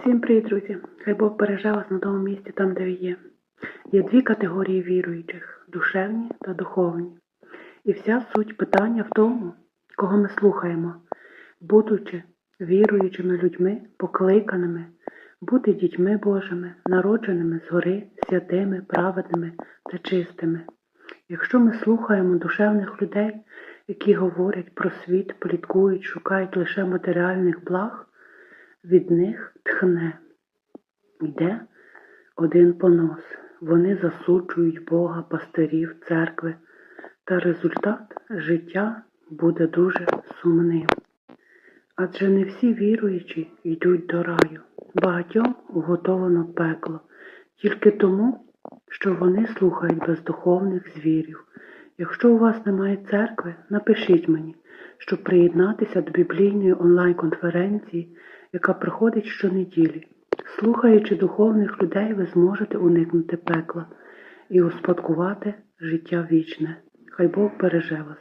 Всім привіт, друзі! Хай Бог береже вас на тому місці, там, де ви є. Є дві категорії віруючих душевні та духовні. І вся суть питання в тому, кого ми слухаємо, будучи віруючими людьми, покликаними, бути дітьми Божими, народженими згори, святими, праведними та чистими. Якщо ми слухаємо душевних людей, які говорять про світ, пліткують, шукають лише матеріальних благ, від них тхне. Йде один понос. Вони засуджують Бога, пастирів, церкви, та результат життя буде дуже сумним. Адже не всі віруючі йдуть до раю, багатьом уготовано пекло, тільки тому, що вони слухають бездуховних звірів. Якщо у вас немає церкви, напишіть мені, щоб приєднатися до біблійної онлайн-конференції, яка проходить щонеділі. Слухаючи духовних людей, ви зможете уникнути пекла і успадкувати життя вічне. Хай Бог береже вас.